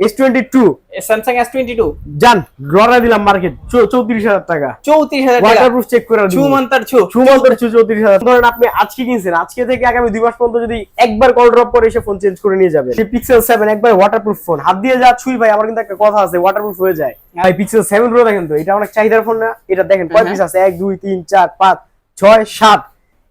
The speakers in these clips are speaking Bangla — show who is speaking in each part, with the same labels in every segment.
Speaker 1: S twenty two
Speaker 2: Samsung S twenty two
Speaker 1: জান লড়াই দিলাম মার্কেট চৌত্রিশ হাজার টাকা।
Speaker 2: চৌত্রিশ হাজার টাকা।
Speaker 1: ওয়াটারপ্রুফ চেক করে
Speaker 2: ছু। মান্তার ছু
Speaker 1: সুমন্তর চৌত্রিশ হাজার। ধরেন আপনি আজকে কিনছেন আজকে থেকে আগামী দুই মাস পর্যন্ত যদি একবার কল ড্রপ করে এসে ফোন চেঞ্জ করে নিয়ে যাবেন। সেই পিক্সেল সেভেন একবার ওয়াটারপ্রুফ ফোন হাত দিয়ে যা ছুই ভাই আমার কিন্তু একটা কথা আছে ওয়াটারপ্রুফ হয়ে যায়। ভাই পিক্সেল সেভেন প্রো দেখেন তো এটা অনেক চাহিদার ফোন না? এটা দেখেন কয়
Speaker 2: হ্যাঁ।
Speaker 1: পিস আছে? এক দুই তিন চার পাঁচ ছয় সাত।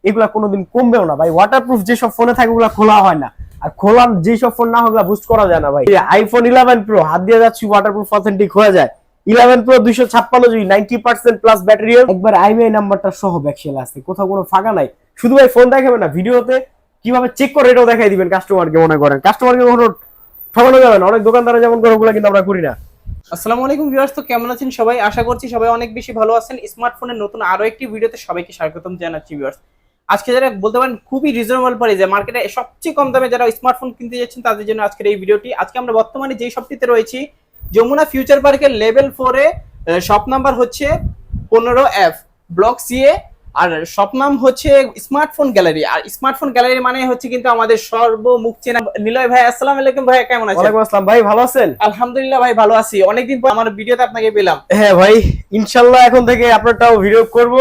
Speaker 1: এগুলা কোনোদিন কমবেও না ভাই। ওয়াটারপ্রুফ যেসব ফোনে থাকে ওগুলা খোলা হয় না। আর খোলা যেসব ফোন না ওগুলা বুস্ট করা যায় না ভাই। আইফোন ইলেভেন প্রো হাত দিয়ে যাচ্ছি ওয়াটারপ্রুফ অথেন্টিক হয়ে যায়। ইলেভেন প্রো দুইশো ছাপ্পান্ন GB ninety percent plus battery একবার আইমিআই নাম্বারটা সহ ব্যাকসেল আছে কোথাও কোনো ফাঁকা নাই। শুধু ভাই ফোন দেখাবেন না, ভিডিওতে কীভাবে চেক করে এটাও দেখাই দিবেন কাস্টমারকে মনে করেন। কাস্টমারকে কখনো ঠকানো যাবে না, অনেক দোকানদারা যেমন করে, ওগুলা কিন্তু আমরা করি না।
Speaker 2: আসসালামু আলাইকুম ভিউয়ার্স, তো কেমন আছেন সবাই? আশা করছি সবাই অনেক বেশি ভালো আছেন। স্মার্টফোনের নতুন আরও একটি ভিডিওতে সবাইকে স্বাগতম জানাচ্ছি ভিউয়ার্স। আজকে যারা বলতে পারেন খুবই রিজনেবল প্রাইসে মার্কেটে সবচেয়ে কম দামে যারা স্মার্টফোন কিনতে যাচ্ছেন তাদের জন্য আজকের এই ভিডিওটি। আজকে আমরা বর্তমানে যেই শপটিতে রয়েছি যমুনা ফিউচার পার্কের লেভেল ফোরে শপ নাম্বার হচ্ছে পনেরো এফ ব্লক সিএ আর শপ নাম হচ্ছে স্মার্টফোন গ্যালারি আর স্মার্টফোন গ্যালারি মানে হচ্ছে কিন্তু আমাদের সর্বমুখ চেনা নিলয় ভাই আসসালামু আলাইকুম ভাই কেমন আছেন?
Speaker 1: ওয়ালাইকুম আসসালাম। ভাই ভালো আছেন?
Speaker 2: আলহামদুলিল্লাহ ভাই ভালো আছি। অনেকদিন পর আমার ভিডিওতে আপনাকে পেলাম।
Speaker 1: হ্যাঁ ভাই ইনশাল্লাহ এখন থেকে আপনারটাও ভিডিও করব।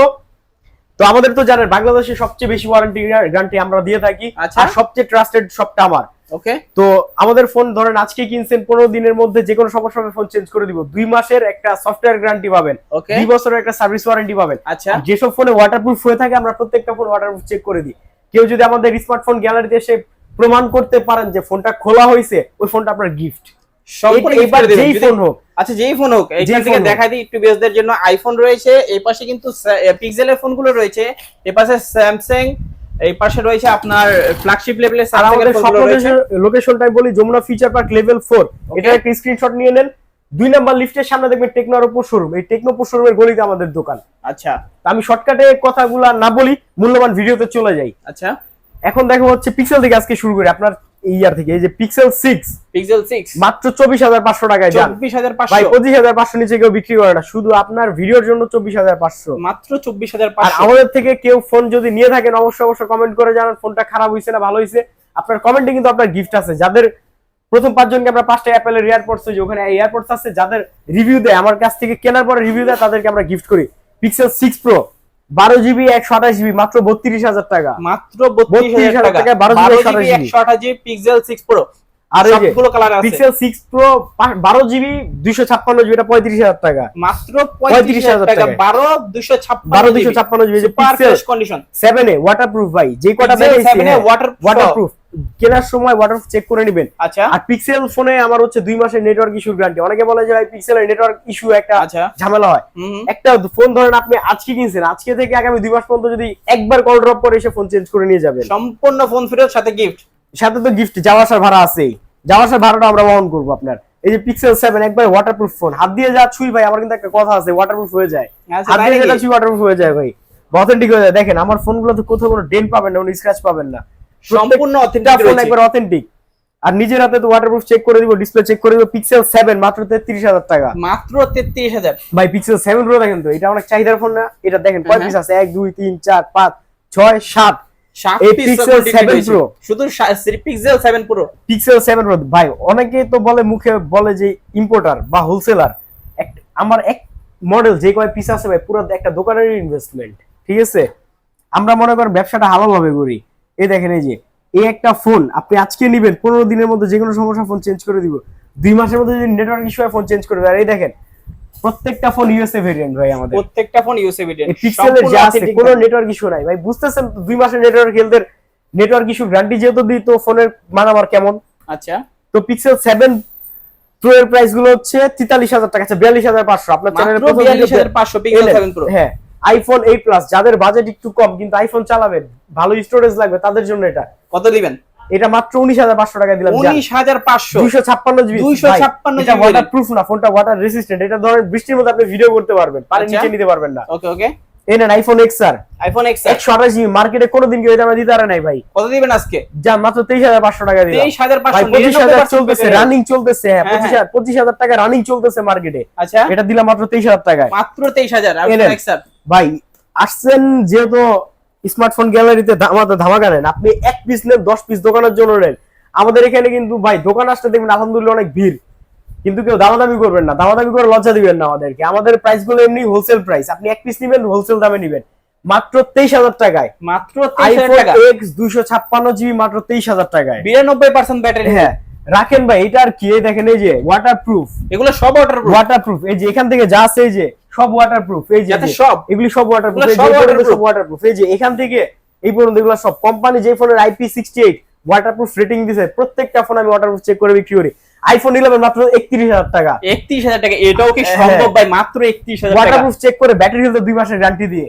Speaker 1: তো আমাদের তো জানেন বাংলাদেশে সবচেয়ে বেশি ওয়ারেন্টি গ্যারান্টি আমরা দিয়ে থাকি।
Speaker 2: আচ্ছা।
Speaker 1: আর সবচেয়ে ট্রাস্টেড সবটা আমার।
Speaker 2: ওকে।
Speaker 1: তো আমাদের ফোন ধরেন আজকে কিনছেন পনেরো দিনের মধ্যে যে কোনো সমস্যা হবে ফোন চেঞ্জ করে দিব। দুই মাসের একটা সফটওয়্যার গ্যারান্টি পাবেন।
Speaker 2: ওকে।
Speaker 1: দুই বছরের একটা সার্ভিস ওয়ারেন্টি পাবেন।
Speaker 2: আচ্ছা।
Speaker 1: যেসব ফোনে ওয়াটারপ্রুফ হয়ে থাকে আমরা প্রত্যেকটা ফোন ওয়াটারপ্রুফ চেক করে দিই। কেউ যদি আমাদের স্মার্টফোন গ্যালারিতে এসে প্রমাণ করতে পারেন যে ফোনটা খোলা হয়েছে ওই ফোনটা আপনার গিফট এবার যেই ফোন হোক।
Speaker 2: আচ্ছা যেই ফোন হোক এইখান থেকে দেখা দিই একটু বিএসদের জন্য আইফোন রয়েছে এই পাশে কিন্তু পিক্সেলের ফোনগুলো রয়েছে এই পাশে স্যামসাং এই পাশে রয়েছে আপনার ফ্ল্যাগশিপ লেভেলের
Speaker 1: আর আমাদের লোকেশনটাই বলি Jamuna future park level four এটা একটা স্ক্রিনশট নিয়ে নেন। দুই নাম্বার লিফটের সামনে দেখবেন টেকনোর উপর শোরুম এই টেকনোপুর শোরুমের গলিতে আমাদের দোকান।
Speaker 2: আচ্ছা।
Speaker 1: তা আমি শর্টকাটে কথাগুলো না বলি মূল্যবান ভিডিওতে চলে যাই।
Speaker 2: আচ্ছা।
Speaker 1: এখন দেখো হচ্ছে পিক্সেল থেকে আজকে শুরু করি। আপনার ইয়ার থেকে এই যে পিক্সেল সিক্স
Speaker 2: পিক্সেল সিক্স
Speaker 1: মাত্র চব্বিশ হাজার পাঁচশো টাকায় যান।
Speaker 2: চব্বিশ হাজার
Speaker 1: ভাই
Speaker 2: পাঁচশো
Speaker 1: পঁচিশ হাজার পাঁচশো নিচে কেউ বিক্রি করে না শুধু আপনার ভিডিওর জন্য চব্বিশ হাজার পাঁচশো।
Speaker 2: মাত্র চব্বিশ হাজার
Speaker 1: আর
Speaker 2: পাঁচশো।
Speaker 1: আমাদের থেকে কেউ ফোন যদি নিয়ে থাকেন অবশ্যই অবশ্যই কমেন্ট করে জানান ফোনটা খারাপ হয়েছে না ভালো হয়েছে আপনার কমেন্টে কিন্তু আপনার গিফট আছে। যাদের প্রথম পাঁচজনকে আমরা পাঁচটা অ্যাপেলের এয়ারপোর্টস যে ওখানে এয়ারপোর্টস আছে যাদের রিভিউ দেয় আমার কাছ থেকে কেনার পরে রিভিউ দেয় তাদেরকে আমরা গিফট করি। পিক্সেল সিক্স প্রো বারো জিবি একশো আঠাশ জিবি মাত্র বত্রিশ হাজার টাকা।
Speaker 2: মাত্র বত্রিশ হাজার টাকা। বারো
Speaker 1: জিবি,
Speaker 2: জিবি
Speaker 1: 128
Speaker 2: একশো আঠাশ জিবি পিক্সেল সিক্স প্রো
Speaker 1: আর এই যে
Speaker 2: সবগুলো কালার আছে।
Speaker 1: পিক্সেল সিক্স প্রো বারো জিবি দুইশো ছাপ্পান্ন জিবি এটা পঁয়ত্রিশ হাজার টাকা।
Speaker 2: মাত্র পঁয়ত্রিশ হাজার টাকা।
Speaker 1: টাকায়।
Speaker 2: বারো দুশো ছাপ্পান্ন
Speaker 1: বারো দুইশো ছাপ্পান্ন জিবি যে pixel
Speaker 2: condition
Speaker 1: seven A waterproof ভাই। যে কটা
Speaker 2: Pixel 7 এ
Speaker 1: ওয়াটারপ্রুফ কেনার সময় ওয়াটারপ্রুফ চেক করে নেবেন।
Speaker 2: আচ্ছা।
Speaker 1: আর পিক্সেল ফোনে আমার হচ্ছে দুই মাসের নেটওয়ার্ক গ্যারান্টি অনেকে বলে যে ভাই পিক্সেলের নেটওয়ার্ক ইস্যু একটা
Speaker 2: আচ্ছা।
Speaker 1: ঝামেলা হয়। একটা ফোন ধরেন আপনি আজকে কিনছেন আজকে থেকে আগামী দুই মাস পর্যন্ত যদি একবার কল ড্রপ করে এসে ফোন চেঞ্জ করে নিয়ে যাবেন।
Speaker 2: সম্পূর্ণ ফোন ফেরত সাথে গিফট
Speaker 1: সাথে তো গিফট যাওয়া আসার ভাড়া আছেই। যাওয়া আসার ভাড়াটা আমরা বহন করব আপনার। এই যে পিক্সেল সেভেন একবার ওয়াটারপ্রুফ ফোন হাত দিয়ে যা ছুই ভাই আমার কিন্তু একটা কথা আছে ওয়াটারপ্রুফ হয়ে যায়।
Speaker 2: আচ্ছা,
Speaker 1: হাত দিয়ে যেটা ছুই ওয়াটারপ্রুফ হয়ে যায় ভাই। অথেন্টিক হয়ে যায়। দেখেন আমার ফোনগুলোতে কোথাও কোনো ডেন্ট পাবেন না কোনো স্ক্র্যাচ পাবেন না।
Speaker 2: সম্পূর্ণ অথেন্টিক
Speaker 1: ফোন একবার অথেন্টিক আর নিজের হাতে তো ওয়াটারপ্রুফ চেক করে দিব ডিসপ্লে চেক করে দিব পিক্সেল সেভেন মাত্র তেত্রিশ হাজার টাকা।
Speaker 2: মাত্র তেত্রিশ হাজার।
Speaker 1: ভাই পিক্সেল সেভেন প্রো দেখেন তো এটা অনেক চাহিদার ফোন না। এটা দেখেন কয়
Speaker 2: হ্যাঁ।
Speaker 1: পিস আছে? এক দুই তিন চার পাঁচ ছয় সাত
Speaker 2: সাত।
Speaker 1: এই
Speaker 2: piece
Speaker 1: Pixel
Speaker 2: support
Speaker 1: 7
Speaker 2: রয়েছে।
Speaker 1: Pro।
Speaker 2: শুধু pixel seven pro
Speaker 1: pixel seven pro ভাই অনেকে তো বলে মুখে বলে যে ইম্পোর্টার বা হোলসেলার আমার এক মডেল যে কয় পিস আছে ভাই পুরো একটা দোকানের ইনভেস্টমেন্ট ঠিক আছে? আমরা মনে করেন ব্যবসাটা হালাল ভাবে করি। এই দেখেন এই যে এই একটা ফোন আপনি আজকে নিবেন পনেরো দিনের মধ্যে যে কোনো সমস্যা ফোন চেঞ্জ করে দিব। দুই মাসের মধ্যে যদি নেটওয়ার্ক ইস্যু হয় ফোন চেঞ্জ করে দেবে। আর এই দেখেন প্রত্যেকটা ফোন ইউএসএ ভেরিয়েন্ট ভাই আমাদের।
Speaker 2: প্রত্যেকটা ফোন ইউএসএ
Speaker 1: এই পিক্সেলের যা আছে কোনো নেটওয়ার্ক ইস্যু নাই। ভাই বুঝতেছেন দুই মাসের নেটওয়ার্ক হেলথের নেটওয়ার্ক ইস্যু গ্যারান্টি যেহেতু দিই তো ফোনের মান আমার কেমন?
Speaker 2: আচ্ছা।
Speaker 1: তো পিক্সেল সেভেন প্রো এর প্রাইসগুলো হচ্ছে তেতাল্লিশ হাজার টাকা আচ্ছা বিয়াল্লিশ হাজার পাঁচশো। আপনার
Speaker 2: হাজার পাঁচশো পিক্সেল সেভেন প্রো
Speaker 1: হ্যাঁ আইফোন এই প্লাস যাদের বাজেট একটু কম কিন্তু আইফোন চালাবেন ভালো স্টোরেজ লাগবে তাদের জন্য এটা।
Speaker 2: কত দিবেন?
Speaker 1: এটা মাত্র উনিশ হাজার পাঁচশো টাকা দিলাম
Speaker 2: উনিশ হাজার পাঁচশো।
Speaker 1: দুইশো ছাপ্পান্ন জিবি।
Speaker 2: 256
Speaker 1: এটা
Speaker 2: GB
Speaker 1: ওয়াটার প্রুফ না ফোনটা ওয়াটার রেসিস্ট্যান্ট এটা ধরেন বৃষ্টির মধ্যে আপনি ভিডিও করতে পারবেন পানির
Speaker 2: আচ্ছা।
Speaker 1: নিচে নিতে পারবেন না।
Speaker 2: Okay okay.
Speaker 1: আইফোন এক্স আর
Speaker 2: আইফোন এক্স
Speaker 1: একশো আঠাশ জিবি মার্কেটে কোনোদিন কেউ এটা দিতে পারে নাই ভাই।
Speaker 2: কত দিবেন আজকে?
Speaker 1: যা মাত্র তেইশ হাজার পাঁচশো টাকা দিলাম।
Speaker 2: তেইশ হাজার পাঁচশো
Speaker 1: হাজার চলতেছে রানিং চলতেছে হ্যাঁ
Speaker 2: হ্যাঁ,
Speaker 1: পঁচিশ হাজার পঁচিশ হাজার টাকা রানিং চলতেছে মার্কেটে
Speaker 2: আচ্ছা।
Speaker 1: এটা দিলাম মাত্র তেইশ হাজার টাকায়।
Speaker 2: মাত্র তেইশ হাজার
Speaker 1: এলেন। ভাই আসছেন যেহেতু স্মার্টফোন গ্যালারিতে ধামাতে ধামাকা নেন। আপনি এক পিস নেন দশ পিস দোকানের জন্য নেন। আমাদের এখানে কিন্তু ভাই দোকান আসতে দেখবেন আলহামদুলিল্লাহ অনেক ভিড়। কিন্তু কেউ দামাদামি করবেন না। দামাদামি করে লজ্জা দিবেন না আমাদেরকে। আমাদের প্রাইসগুলো এমনি হোলসেল প্রাইস আপনি এক পিস নিবেন হোলসেল দামে নিবেন। মাত্র তেইশ হাজার টাকায়।
Speaker 2: মাত্র
Speaker 1: এক্স দুইশো ছাপ্পান্ন জিবি মাত্র তেইশ হাজার টাকায়।
Speaker 2: বিরানব্বই পার্সেন্ট ব্যাটারি
Speaker 1: হ্যাঁ। রাখেন ভাই এটা আর কি? দেখেন এই যে ওয়াটার প্রুফ
Speaker 2: এগুলো সব অর্ডার
Speaker 1: ওয়াটার প্রুফ এই যে এখান থেকে যা আছে এই যে সব ওয়াটার প্রুফ এই যে
Speaker 2: সব?
Speaker 1: এগুলি সব ওয়াটার প্রুফ
Speaker 2: সব waterproof?
Speaker 1: সব ওয়াটার প্রুফ এই যে এখান থেকে এই পর্যন্ত এগুলো সব। কোম্পানি যে ফোনের IP sixty eight waterproof rating দিছে প্রত্যেকটা ফোন আমি ওয়াটার প্রুফ চেক করে বিক্রি করি। আইফোন ইলেভেন মাত্র একত্রিশ হাজার টাকা।
Speaker 2: একত্রিশ হাজার টাকা এটাও কি
Speaker 1: হ্যাঁ।
Speaker 2: সম্ভব ভাই? মাত্র একত্রিশ হাজার
Speaker 1: ওয়াটার
Speaker 2: টাকা।
Speaker 1: প্রুফ চেক করে ব্যাটারি হেলথ দুই মাসের গ্যারান্টি দিয়ে।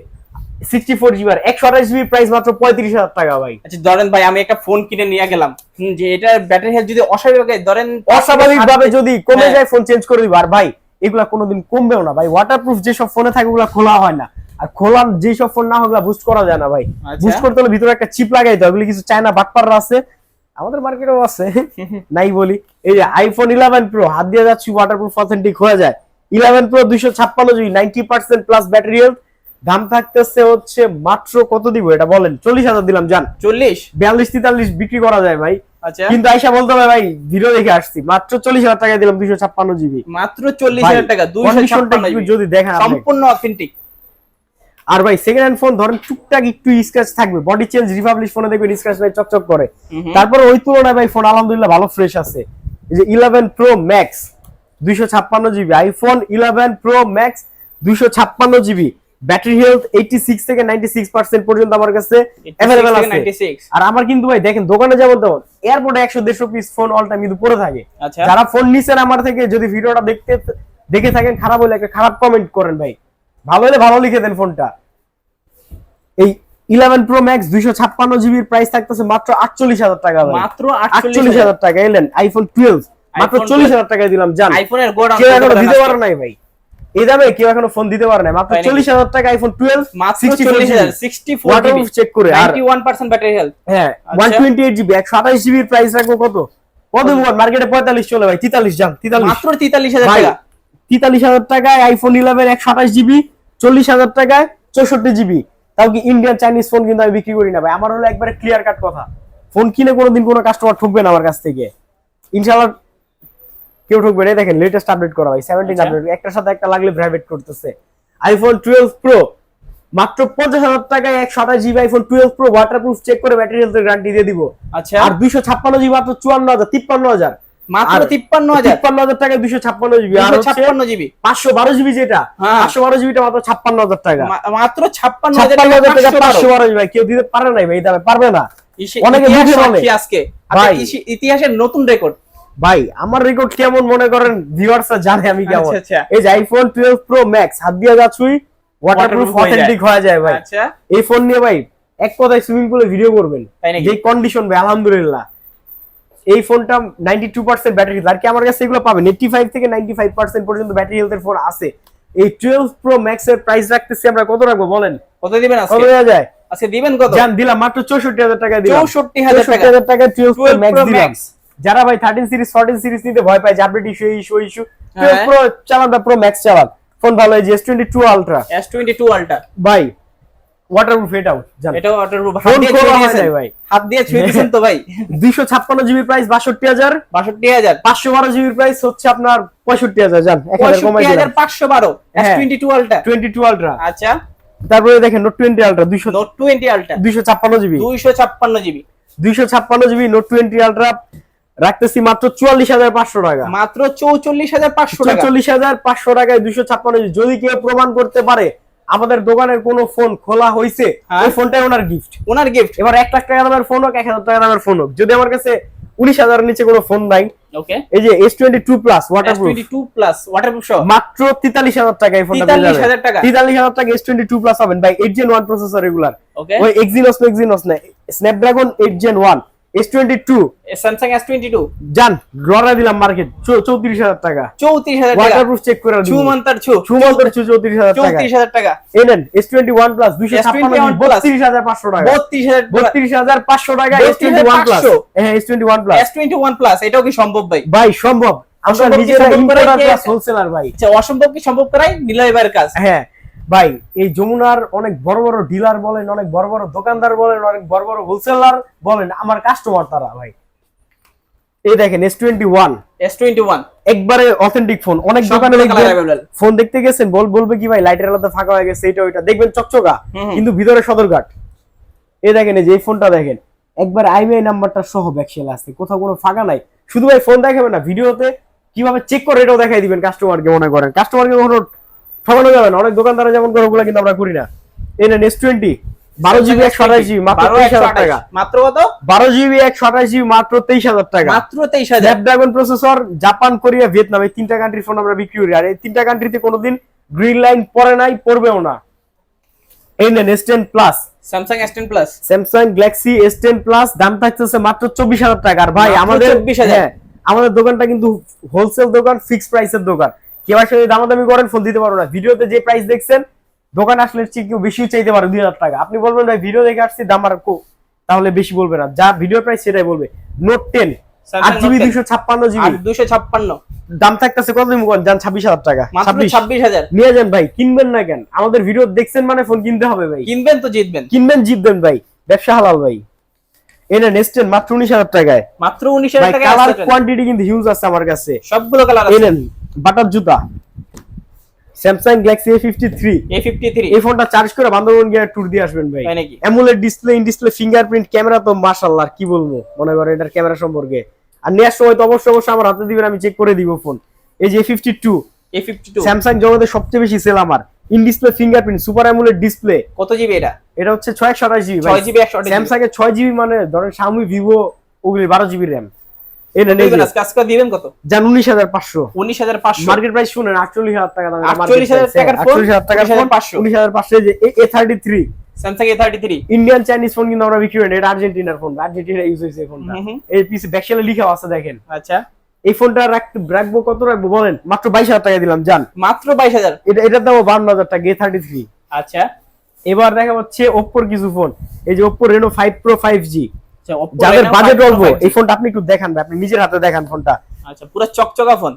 Speaker 1: সিক্সটি ফোর জিবি আর একশো আঠাশ জিবি প্রাইস মাত্র পঁয়ত্রিশ হাজার টাকা ভাই।
Speaker 2: আচ্ছা ধরেন ভাই আমি একটা ফোন কিনে নিয়ে গেলাম। যে এটা ব্যাটারি হেলথ যদি অস্বাভাবিক হয়, ধরেন
Speaker 1: অস্বাভাবিক ভাবে যদি কমে
Speaker 2: হ্যাঁ।
Speaker 1: যায় ফোন চেঞ্জ করে দিব। আর ভাই এগুলা কোনোদিন কমবেও না। ভাই ওয়াটারপ্রুফ যেসব ফোনে থাকে ওগুলা খোলা হয় না। আর খোলা যেসব ফোন না ওগুলা বুস্ট করা যায় না ভাই।
Speaker 2: আচ্ছা।
Speaker 1: বুস্ট করতে হলে ভিতরে একটা চিপ লাগাইতে হবে। কিছু চায়না বাটপাররা আছে। আমাদের মার্কেটেও আছে। নাই বলি। এই যে আইফোন ইলেভেন প্রো হাত দিয়ে যাচ্ছি ওয়াটারপ্রুফ অথেন্টিক হয়ে যায়। ইলেভেন প্রো দুইশো ছাপ্পান্ন GB ninety percent plus battery health দাম থাকতেছে হচ্ছে মাত্র কত দিব এটা বলেন? চল্লিশ হাজার দিলাম জান।
Speaker 2: চল্লিশ?
Speaker 1: বিয়াল্লিশ তেতাল্লিশ বিক্রি করা যায় ভাই।
Speaker 2: আচ্ছা
Speaker 1: কিন্তু আইসা বলতে হবে ভাই ভিডিও দেখে আসছি। মাত্র চল্লিশ হাজার টাকা দিলাম দুইশো ছাপ্পান্ন জিবি
Speaker 2: মাত্র চল্লিশ হাজার টাকা দুইশো
Speaker 1: যদি দেখেন
Speaker 2: সম্পূর্ণ অথেন্টিক
Speaker 1: আর ভাই সেকেন্ড হ্যান্ড ফোন ধরেন টুকটাক একটু স্ক্র্যাচ থাকবে। বডি চেঞ্জ রিপাবলিশ ফোনে দেখবেন স্ক্র্যাচ নাই চকচক করে। তারপরে ওই তুলনায় ভাই ফোন আলহামদুলিল্লাহ ভালো ফ্রেশ আছে। এই যে ইলেভেন প্রো ম্যাক্স দুইশো ছাপ্পান্ন GB iPhone eleven pro max দুইশো ছাপ্পান্ন GB battery health eighty six থেকে নাইনটি সিক্স পার্সেন্ট পর্যন্ত আমার কাছে অ্যাভেলেবেল আছে। আর আমার কিন্তু ভাই দেখেন দোকানে যেমন তেমন এয়ারপোর্টে একশো দেড়শো পিস ফোন অল টাইম কিন্তু পড়ে থাকে।
Speaker 2: আচ্ছা।
Speaker 1: যারা ফোন নিছেন আমার থেকে যদি ভিডিওটা দেখতে দেখে থাকেন খারাপ হলে একটা খারাপ কমেন্ট করেন ভাই। ভালো হলে ভালো লিখে দেন ফোনটা এই ইলেভেন প্রো ম্যাক্স দুইশো ছাপ্পান্ন জিবির প্রাইস থাকতেছে মাত্র আটচল্লিশ হাজার টাকা ভাই।
Speaker 2: মাত্র
Speaker 1: আটচল্লিশ হাজার। টাকা এলেন আইফোন টুয়েলভ মাত্র
Speaker 2: iPhone
Speaker 1: চল্লিশ হাজার টাকায় দিলাম জান।
Speaker 2: আইফোনের গোড়া
Speaker 1: কেউ এখনও দিতে পারে নাই ভাই। এই দামে কেউ এখনও ফোন দিতে পারে নাই। মাত্র চল্লিশ হাজার টাকা আইফোন টুয়েলভ চেক করে
Speaker 2: ব্যাটারি হেলথ
Speaker 1: হ্যাঁ। ওয়ান টোয়েন্টি এইট জিবি একশো আঠাশ জিবির প্রাইস রাখব কত? কত মার্কেটে পঁয়তাল্লিশ চলে ভাই তেতাল্লিশ যান তেতাল্লিশ।
Speaker 2: মাত্র তেতাল্লিশ হাজার টাকা।
Speaker 1: তেতাল্লিশ হাজার টাকায় আইফোন ইলেভেন একশো আঠাশ জিবি চল্লিশ হাজার টাকায় চৌষট্টি জিবি তাও কি ইন্ডিয়ান চাইনিজ ফোন কিন্তু আমি বিক্রি করি না ভাই। আমার হলো একবারে ক্লিয়ার কাট কথা। ফোন কিনে কোনোদিন কোনো কাস্টমার ঠকবে না আমার কাছ থেকে। ইনশাআল্লাহ কেউ ঠকবে না। দেখেন লেটেস্ট আপডেট করা ভাই সেভেন্টিন
Speaker 2: আচ্ছা।
Speaker 1: আপডেট একটার সাথে একটা লাগলে প্রাইভেট করতেছে। আইফোন টুয়েলভ প্রো মাত্র পঞ্চাশ হাজার টাকায় একশো আঠাশ GB iPhone twelve pro waterproof check করে ব্যাটারি হেলথের গ্যারান্টি দিয়ে দিব।
Speaker 2: আচ্ছা।
Speaker 1: আর দুইশো ছাপ্পান্ন জিবি মাত্র চুয়ান্ন হাজার তিপ্পান্ন হাজার।
Speaker 2: মাত্র
Speaker 1: আর-
Speaker 2: তিপ্পান্ন হাজার?
Speaker 1: তিপ্পান্ন হাজার টাকায় দুইশো ছাপ্পান্ন জিবি আর হচ্ছে
Speaker 2: ছাপ্পান্ন জিবি
Speaker 1: পাঁচশো বারো জিবি যেটা
Speaker 2: হ্যাঁ।
Speaker 1: পাঁচশো বারো জিবিটা মাত্র ছাপ্পান্ন হাজার টাকা।
Speaker 2: মাত্র ছাপ্পান্ন হাজার
Speaker 1: ছাপ্পান্ন হাজার টাকা
Speaker 2: টাকা
Speaker 1: পাঁচশো বারো জিবি ভাই কেউ দিতে পারে না ভাই এই দামে পারবে না। অনেকে মুখে বলে।
Speaker 2: আজকে। আচ্ছা, ইতিহাসের নতুন রেকর্ড
Speaker 1: ভাই আমার রেকর্ড কেমন মনে করেন? ভিউয়ার্স জানে আমি কেমন।
Speaker 2: আচ্ছা, আচ্ছা।
Speaker 1: এই যে আইফোন টুয়েলভ প্রো ম্যাক্স হাত দিয়ে যাচ্ছুই ওয়াটারপ্রুফ অথেন্টিক হয়ে যায়। ভাই।
Speaker 2: আচ্ছা।
Speaker 1: এই ফোন নিয়ে ভাই এক কথায় সুইমিং পুলে ভিডিও করবেন। যে কন্ডিশন ভাই আলহামদুলিল্লাহ। এই ফোনটা নাইনটি টু পার্সেন্ট ব্যাটারি আর কি আমার কাছে এগুলো পাবেন? এইটটি ফাইভ থেকে নাইনটি ফাইভ পার্সেন্ট পর্যন্ত ব্যাটারি হেলথের ফোন আছে। এই টুয়েলভ প্রো ম্যাক্স এর প্রাইস রাখতেছি আমরা কত রাখব বলেন?
Speaker 2: কত দিবেন
Speaker 1: কত
Speaker 2: আজকে
Speaker 1: দেওয়া যায়?
Speaker 2: আজকে দিবেন কত?
Speaker 1: জান দিলাম মাত্র চৌষট্টি হাজার টাকা দিলাম।
Speaker 2: 64,000 টাকা।
Speaker 1: হাজার টাকা টুয়েলভ প্রো ম্যাক্স। যারা ভাই থার্টিন সিরিজ ফোরটিন সিরিজ নিতে ভয় পায় যে update issue issue issue. Pro চালান প্রো ম্যাক্স চালান ফোন ভালো হয় S twenty two ultra
Speaker 2: S twenty two ultra
Speaker 1: ভাই ওয়াটারপ্রুফ এটাও
Speaker 2: হাত দিয়ে
Speaker 1: খোলা
Speaker 2: ছুঁয়ে দিয়েছেন।
Speaker 1: ভাই।
Speaker 2: হাত দিয়ে ছুঁয়ে দিয়েছেন তো ভাই।
Speaker 1: দুইশো ছাপ্পান্ন জিবি প্রাইস বাষট্টি হাজার।
Speaker 2: বাষট্টি হাজার।
Speaker 1: পাঁচশো বারো জিবির প্রাইস হচ্ছে আপনার পঁয়ষট্টি হাজার জান। এক হাজার কমাই
Speaker 2: বারো। এস
Speaker 1: হ্যাঁ।
Speaker 2: Twenty two ultra
Speaker 1: twenty two ultra
Speaker 2: আচ্ছা।
Speaker 1: তারপরে দেখেন নোট টোয়েন্টি আলট্রা দুইশো
Speaker 2: নোট টোয়েন্টি আলটা
Speaker 1: দুইশো ছাপ্পান্ন জিবি
Speaker 2: দুইশো ছাপ্পান্ন জিবি
Speaker 1: দুইশো ছাপ্পান্ন জিবি নোট টোয়েন্টি আলট্রা রাখতেছি মাত্র চুয়াল্লিশ হাজার পাঁচশো টাকা।
Speaker 2: মাত্র চৌচল্লিশ হাজার পাঁচশো টাকা।
Speaker 1: চল্লিশ হাজার পাঁচশো টাকায় দুইশো ছাপ্পান্ন যদি কেউ প্রমাণ করতে পারে আমাদের দোকানের কোন ফোন খোলা হয়েছে
Speaker 2: হ্যাঁ।
Speaker 1: ওই ফোনটাই ওনার গিফট
Speaker 2: ওনার গিফট
Speaker 1: এবার এক লাখ টাকা দামের ফোন হোক এক হাজার টাকা দামের ফোন হোক। যদি আমার কাছে উনিশ হাজারের নিচে কোনো ফোন নাই এই যে S twenty two plus waterproof
Speaker 2: two plus waterproof
Speaker 1: মাত্র তেতাল্লিশ হাজার টাকা এই ফোনটা
Speaker 2: 43,000 টাকা?
Speaker 1: তেতাল্লিশ হাজার টাকা এস টোয়েন্টি টু প্লাস হবেন ভাই eight gen one processor regular ওই এক্সিনোস এক্সিনোস না স্ন্যাপড্রাগন এইট জেন ওয়ান জান দিলাম মার্কেট টাকা।
Speaker 2: টাকা।
Speaker 1: ওয়াটারপ্রুফ চেক করে
Speaker 2: ছু।
Speaker 1: টাকা।
Speaker 2: চৌত্রিশ হাজার টাকা।
Speaker 1: এনেন এস টোয়েন্টি ওয়ান প্লাস দুইশো ছাপ্পান্ন
Speaker 2: S21 Plus।
Speaker 1: বত্রিশ হাজার পাঁচশো টাকা।
Speaker 2: বত্রিশ হাজার
Speaker 1: বত্রিশ হাজার পাঁচশো টাকা এস টোয়েন্টি ওয়ান প্লাস
Speaker 2: 32,500
Speaker 1: হ্যাঁ S twenty one plus
Speaker 2: S twenty one plus এটাও কি সম্ভব ভাই?
Speaker 1: ভাই সম্ভব। আমরা
Speaker 2: অসম্ভব কি
Speaker 1: নিজেরা
Speaker 2: সম্ভব করাই?
Speaker 1: ইম্পোর্টার প্লাস হোলসেলার ভাই।
Speaker 2: আচ্ছা অসম্ভব কি সম্ভব করাই? নিলয় কাজ।
Speaker 1: হ্যাঁ ভাই এই যমুনার অনেক বড় বড় ডিলার বলেন অনেক বড় বড় দোকানদার বলেন অনেক বড় বড় হোলসেলার বলেন আমার কাস্টমার তারা ভাই। এই দেখেন S twenty one
Speaker 2: S twenty one
Speaker 1: একবারে অথেন্টিক ফোন অনেক দোকানে ফোন দেখতে গেছেন বল বলবে কি ভাই লাইটের আলোতে ফাঁকা হয়ে গেছে এটা ওইটা। দেখবেন চকচকা। কিন্তু ভিতরে সদরঘাট। এই দেখেন এই যে এই ফোনটা দেখেন একবার আইবিআই নাম্বারটা সহ ব্যাকসেল আছে কোথাও কোনো ফাঁকা নাই। শুধু ভাই ফোন দেখাবেন না ভিডিওতে কীভাবে চেক করে এটাও দেখাই দিবেন কাস্টমারকে মনে করেন। কাস্টমারকে কখনো ঠকানো যাবে না। অনেক দোকানদারা যেমন করে ওগুলো কিন্তু আমরা করি না। এই নেন এস টোয়েন্টি বারো জিবি একশো আঠাশ জিবি মাত্র তেইশ হাজার টাকা।
Speaker 2: মাত্র কত?
Speaker 1: বারো জিবি একশো আঠাশ জিবি মাত্র তেইশ হাজার টাকা।
Speaker 2: মাত্র তেইশ হাজার।
Speaker 1: Snapdragon processor Japan Korea Vietnam এই তিনটা কান্ট্রির ফোন আমরা বিক্রি করি। আর এই তিনটা কান্ট্রিতে কোনোদিন গ্রিন লাইন পরে নাই পড়বেও না। এই নেন S ten plus
Speaker 2: Samsung S ten plus
Speaker 1: Samsung Galaxy S ten plus দাম থাকতেছে মাত্র চব্বিশ হাজার টাকা। আর ভাই আমাদের
Speaker 2: 24,000
Speaker 1: হ্যাঁ আমাদের দোকানটা কিন্তু হোলসেল দোকান ফিক্সড প্রাইসের দোকান। কেউ আসলে দামাদামি করেন ফোন দিতে পারব না। ভিডিওতে যে প্রাইস দেখছেন দোকান আসলে কেউ বেশি চাইতে পারে দুই হাজার টাকা। আপনি বলবেন ভাই ভিডিও দেখে আসছি দাম আর তাহলে বেশি বলবে না। যা ভিডিও প্রাইস সেটাই বলবে। নোট টেন আট জিবি দুশো ছাপ্পান্ন জিবি।
Speaker 2: দুশো ছাপ্পান্ন।
Speaker 1: দাম থাকতেছে কত দিন যান ছাব্বিশ হাজার টাকা। ছাব্বিশ।
Speaker 2: ছাব্বিশ হাজার।
Speaker 1: নিয়ে যান ভাই কিনবেন না কেন? আমাদের ভিডিও দেখছেন মানে ফোন কিনতে হবে ভাই।
Speaker 2: কিনবেন তো জিতবেন।
Speaker 1: কিনবেন জিতবেন ভাই। ব্যবসা হালাল ভাই। নেস্টেন মাত্র উনিশ হাজার টাকায়।
Speaker 2: মাত্র উনিশ হাজার টাকা
Speaker 1: কালার কোয়ান্টিটি কিন্তু হিউজ আছে আমার কাছে।
Speaker 2: সবগুলো কালার আছে।
Speaker 1: বাটার জুতা। Samsung Galaxy A fifty three
Speaker 2: A fifty three
Speaker 1: এই ফোনটা চার্জ করে বান্দরবন গিয়ে ট্যুর দিয়ে আসবেন ভাই।
Speaker 2: নাকি?
Speaker 1: AMOLED display in display fingerprint camera তো মাশাআল্লাহ আর কি বলব? মনে করেন এটার ক্যামেরা সম্পর্কে। আর নেওয়ার সময় তো অবশ্যই অবশ্যই আমার হাতে দিবেন আমি চেক করে দিব ফোন এই যে fifty two
Speaker 2: A fifty two
Speaker 1: Samsung জগতের সবচেয়ে বেশি সেল আমার। In display fingerprint super AMOLED display
Speaker 2: কত জিবি এটা?
Speaker 1: এটা হচ্ছে ছয় একশো আঠাশ জিবি
Speaker 2: ছয় জিবি একশো
Speaker 1: স্যামসাং এর ছয় জিবি মানে ধরেন শাওমি ভিভো ওগুলি বারো জিবি র্যাম
Speaker 2: আজকে? আজকে দিবেন কত?
Speaker 1: মার্কেট প্রাইস শুনেন আটচল্লিশ হাজার টাকা দাম
Speaker 2: 48,000 টাকার ফোন,
Speaker 1: আটচল্লিশ হাজার টাকার
Speaker 2: 19,500
Speaker 1: উনিশ হাজার পাঁচশো। A thirty three
Speaker 2: Samsung A thirty three
Speaker 1: Indian Chinese phone কিন্তু আমরা বিক্রি করি এটা আর্জেন্টিনার ফোন আর্জেন্টিনা ইউজ হয়েছে এই ফোনটা
Speaker 2: হুম হুম।
Speaker 1: এই পিসে ব্যাকশালে লিখা আছে দেখেন।
Speaker 2: আচ্ছা।
Speaker 1: এই ফোনটা রাখতে রাখব কত রাখব বলেন? মাত্র বাইশ হাজার টাকা দিলাম জান
Speaker 2: মাত্র বাইশ হাজার।
Speaker 1: এটা এটার দাম বান্ন হাজার টাকা এ থার্টি থ্রি
Speaker 2: আচ্ছা।
Speaker 1: এবার দেখা হচ্ছে ওপ্পোর কিছু ফোন এই যে Oppo Reno five pro five G যাদের বাজেট অল্প এই ফোনটা আপনি একটু দেখান ভাই, আপনি নিজের হাতে দেখান ফোনটা।
Speaker 2: আচ্ছা পুরো চকচকা ফোন।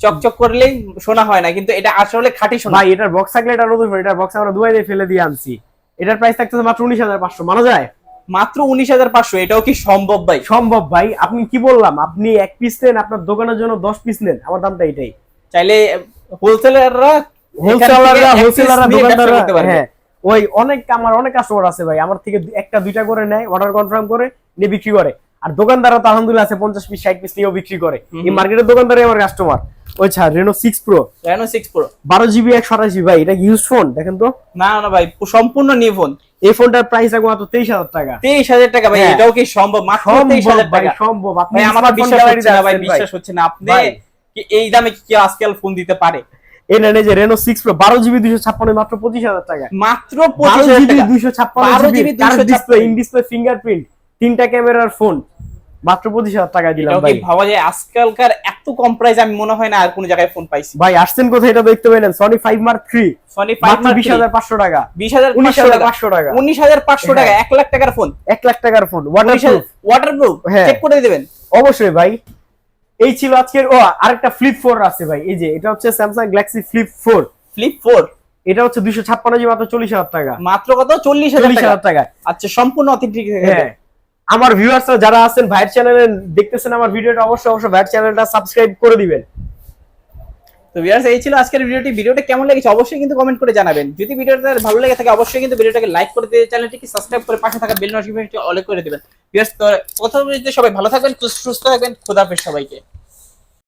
Speaker 2: চকচক করলেই শোনা হয় না কিন্তু এটা আসলে খাঁটি শোনা
Speaker 1: ভাই এটার বক্স থাকলে এটা নতুন এটার বক্স আমরা দুবাই দিয়ে ফেলে দিয়ে আনছি। এটার প্রাইস থাকতেছে মাত্র উনিশ হাজার পাঁচশো মানা যায়?
Speaker 2: মাত্র উনিশ হাজার পাঁচশো এটাও কি সম্ভব ভাই?
Speaker 1: সম্ভব ভাই আপনি কি বললাম আপনি এক পিস নেন আপনার দোকানের জন্য দশ পিস নেন আমার দামটা এটাই।
Speaker 2: চাইলে হোলসেলাররা
Speaker 1: হোলসেলাররা হোলসেলাররা দোকানদাররা হ্যাঁ। ওই অনেক আমার অনেক কাস্টমার আছে ভাই আমার থেকে একটা দুইটা করে নেয় অর্ডার কনফার্ম করে নিয়ে বিক্রি করে। আর দোকানদাররা তো আলহামদুলিল্লাহ আছে পঞ্চাশ পিস ষাট পিস নিয়েও বিক্রি করে। এই মার্কেটের দোকানদারই আমার কাস্টমার ওই ছাড় Reno six pro
Speaker 2: Reno six pro
Speaker 1: বারো জিবি একশো আঠাশ জিবি ভাই এটা ইউজ ফোন দেখেন তো।
Speaker 2: না না ভাই সম্পূর্ণ নিউ ফোন
Speaker 1: এই ফোনটার প্রাইস রাখব মাত্র তেইশ হাজার টাকা।
Speaker 2: তেইশ হাজার টাকা ভাই
Speaker 1: হ্যাঁ।
Speaker 2: এটাও কি সম্ভব? মাত্র তেইশ হাজার টাকা।
Speaker 1: সম্ভব। আপনি
Speaker 2: আমার বিশ্বাস হচ্ছে না ভাই বিশ্বাস হচ্ছে না। আপনি এই দামে কি আজকাল ফোন দিতে পারে?
Speaker 1: এই নেন এই যে রেনো সিক্স প্রো বারো জিবি দুইশো ছাপ্পান্ন মাত্র পঁচিশ হাজার টাকা।
Speaker 2: মাত্র
Speaker 1: বারো জিবি দুইশো ছাপ্পান্ন জিবি ডিসপ্লে ইন ডিসপ্লে ফিঙ্গারপ্রিন্ট তিনটা ক্যামেরার ফোন মাত্র পঁচিশ হাজার টাকা দিলাম ভাই।
Speaker 2: ভাবা যায়? আজকালকার এত কম প্রাইস আমি মনে হয় না আর কোন জায়গায় ফোন পাইছি।
Speaker 1: ভাই আসছেন কোথায় এটা দেখতে পেলেন Sony five mark three
Speaker 2: Sony five
Speaker 1: মাত্র বিশ হাজার পাঁচশো টাকা।
Speaker 2: বিশ হাজার
Speaker 1: উনিশ হাজার পাঁচশো টাকা।
Speaker 2: উনিশ হাজার পাঁচশো টাকা
Speaker 1: হ্যাঁ।
Speaker 2: এক লাখ টাকার ফোন
Speaker 1: এক লাখ টাকার ফোন ওয়াটার
Speaker 2: ওয়াটার প্রুফ
Speaker 1: হ্যাঁ।
Speaker 2: চেক করে দিবেন।
Speaker 1: অবশ্যই ভাই। এই ছিল আজকের ও আরেকটা ফ্লিপ ফোর আছে ভাই। এই যে এটা হচ্ছে Samsung Galaxy flip four
Speaker 2: flip four
Speaker 1: এটা হচ্ছে দুইশো ছাপ্পান্ন জি মাত্র চল্লিশ হাজার টাকা।
Speaker 2: মাত্র কত? চল্লিশ হাজার
Speaker 1: চল্লিশ
Speaker 2: টাকা
Speaker 1: হাজার টাকা।
Speaker 2: আচ্ছা সম্পূর্ণ অথেন্টিক
Speaker 1: হ্যাঁ। আমার ভিউয়ার্সরা যারা আছেন ভাইয়ের চ্যানেলে দেখতেছেন আমার ভিডিওটা অবশ্যই অবশ্যই ভাইয়ের চ্যানেলটা সাবস্ক্রাইব করে দিবেন।
Speaker 2: তো ভিউয়ার্স এই ছিল আজকের ভিডিওটি। ভিডিওটা কেমন লেগেছে অবশ্যই কিন্তু কমেন্ট করে জানাবেন। যদি ভিডিওটা ভালো লেগে থাকে, অবশ্যই কিন্তু ভিডিওটাকে লাইক করে দিয়ে চ্যানেলটিকে সাবস্ক্রাইব করে পাশে থাকা বেল নোটিফিকেশনটি অল করে দিবেন। ভিউয়ার্স তো প্রথমে সবাই ভালো থাকবেন, সুস্থ থাকবেন খোদাফেজ সবাইকে।